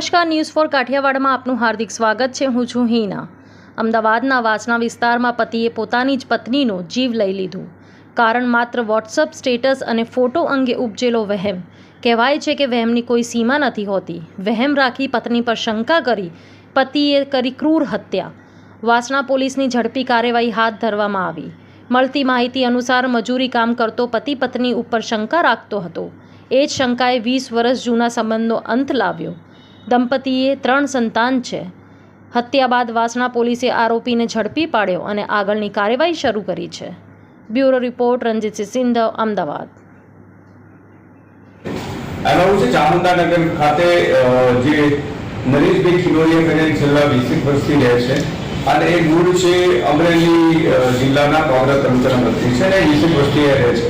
નમસ્કાર news for કાઠિયાવાડમાં આપનું હાર્દિક સ્વાગત છે. હું છું હિના. અમદાવાદના વાસણા વિસ્તારમાં પતિએ પોતાની જ પત્નીનો જીવ લઈ લીધું. કારણ માત્ર વોટ્સઅપ સ્ટેટસ અને ફોટો અંગે ઉપજેલો વહેમ. કહેવાય છે કે વહેમની કોઈ સીમા નથી હોતી. વહેમ રાખી પત્ની પર શંકા કરી પતિએ કરી ક્રૂર હત્યા. વાસણા પોલીસની ઝડપી કાર્યવાહી હાથ ધરવામાં આવી. મળતી માહિતી અનુસાર મજૂરી કામ કરતો પતિ પત્ની ઉપર શંકા રાખતો હતો. એ જ શંકાએ વીસ વર્ષ જૂના સંબંધનો અંત લાવ્યો. દંપતીએ ત્રણ સંતાન છે. હત્યા બાદ વાસણા પોલીસે આરોપીને ઝડપી પાડ્યો અને આગળની કાર્યવાહી શરૂ કરી છે. Bureau report Ranjitsinh Sindh Ahmedabad. Chamundanagar ખાતે જે નરેશભાઈ ખિલોરિયા કરીને છેલ્લા વીસેક વર્ષથી રહે છે. અને એ મૂળ છે અમરેલી જિલ્લાના કોંગ્રેસ તાલુકાના મંત્રી છે અને વીસેક વર્ષથી રહે છે.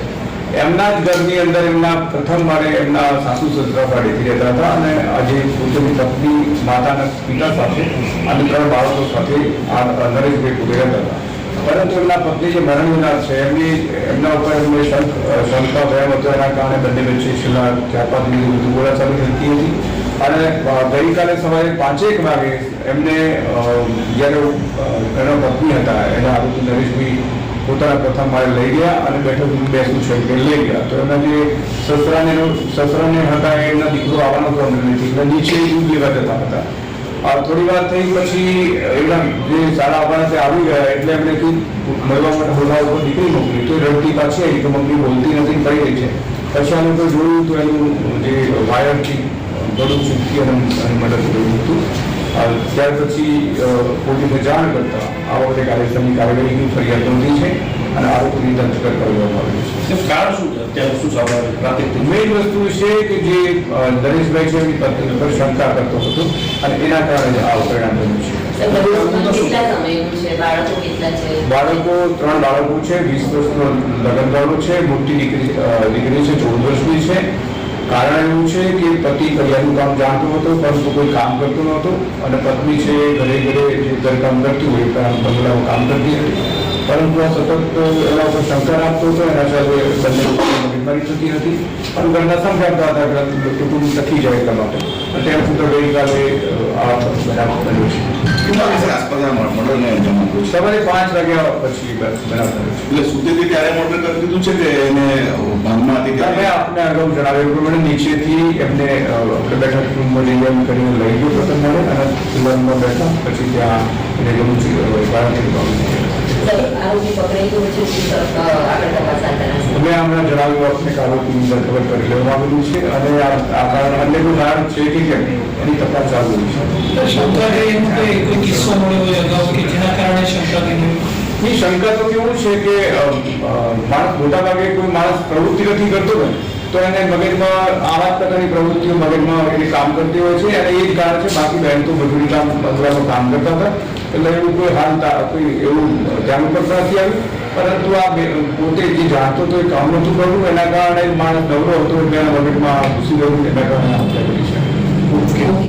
એમના જ ઘરની અંદર એમના પ્રથમ માળે એમના સાસુ સસરા ભાડેથી રહેતા હતા અને આજે પોતાની પત્ની માતાના પિતા સાથે અને ત્રણ બાળકો સાથે આ નરેશભાઈ રહેતા હતા. પરંતુ એમના પત્ની જે મરણવિનાર છે, એમની એમના ઉપર એમને શંક ભયમ હતો. એના કારણે બંને વચ્ચે છેલ્લા ચાર પાંચ દિવસ વધુ ચાલુ થતી હતી. અને ગઈકાલે સવારે પાંચેક વાગે એમને જ્યારે એના પત્ની હતા, એના આરોપી નરેશભાઈ પોતાના પ્રથમ માળે લઈ ગયા અને બેઠક બેસવું છે કે લઈ ગયા. તો એના જે સસરાને સસરાને હતા એમના દીકરો આવવાનો હતો અમરેલીથી એટલે નીચે દૂધ લેવા જતા હતા. થોડી વાર થઈ પછી એમના જે સારા આવવાના તે આવી ગયા, એટલે એમણે કીધું, મળવા માટે હોલા ઉપર દીકરી મોકલી. તો એ રડતી પાછી આવી, તો મમ્મી બોલતી નથી પડી રહી છે. પછી આ લોકો જોયું તો એનું જે વાયરથી ગળું ચૂકી અને મદદ કર્યું હતું. ત્યાર પછી પોલીસને જાણ કરતા આ વખતે કાર્યક્રમની કાર્યવાહીની ફરિયાદ નોંધી છે અને આરોપીની ધરપકડ કરવામાં આવી છે. કારણ શું છે? અત્યારે શું સાંભળ્યું પ્રાથમિક મેઇન વસ્તુ છે કે જે નરેશભાઈ છે એની પત્ની પર શંકા કરતો હતો અને એના કારણે આ પરિણામ બન્યું છે. બાળકો ત્રણ બાળકો છે વીસ વર્ષનો લગ્ન છે મોટી દીકરી દીકરી છે ચૌદ વર્ષની છે. કારણ એવું છે કે પતિ કરિયાનું કામ જાણતો હતો પરંતુ કોઈ કામ કરતો નહોતો. અને પત્ની છે ઘરે ઘરે જે ઘરકામ કરતી હોય કામ બંગલામાં કામ કરતી હતી. પરંતુ આ સતત એના ઉપર શંકા રાખતો હતો એના સાથે બંને થતી હતી. અને ઘરના સમજાવતા હતા કે કુટુંબ ટકી જાય એટલા માટે. અને તેમ છતાં ગઈકાલે આ બનાવ બન્યો છે. સવારે પાંચ વાગ્યા પછી એટલે સુતી હતી ત્યારે મર્ડર કરી દીધું છે કે એને ભાનમાં હતી ત્યારે આપને અગાઉ જણાવ્યું પ્રમાણે નીચેથી એમને આપણે બેઠક રૂમમાં કરીને લઈ ગયો પ્રથમ મળે અને સિલનમાં બેઠા પછી ત્યાં એને ગમું મેં હમણાં જણાવ્યું આપને આરોપીની ધરપકડ કરી લેવામાં આવેલું છે અને આ કારણ અન્ય કારણ છે કે કેમ એની તપાસ ચાલુ છે. શંકા છે કોઈ કોઈ કિસ્સો મળ્યો હોય અગાઉ કે જેના કારણે શંકા કરી શંકા તો કેવું છે કે માણસ મોટા ભાગે કોઈ માણસ પ્રવૃત્તિ નથી કરતો ને તો એને મગજમાં આવા પ્રકારની પ્રવૃત્તિઓ મગજમાં એને કામ કરતી હોય છે અને એ જ કારણ છે બાકી બહેન તો મજૂરી કામ બંગલામાં કામ કરતા હતા. એટલે એવું કોઈ હાલ તા- કોઈ એવું ધ્યાન ઉપર નથી આવ્યું. પરંતુ આ પોતે જે જાણતો હતો એ કામ નહોતું કરવું એના કારણે માણસ નવરો હતો, એટલે મગજમાં ઘૂસી ગયું, એના કારણે હત્યા કરી છે. ઓકે.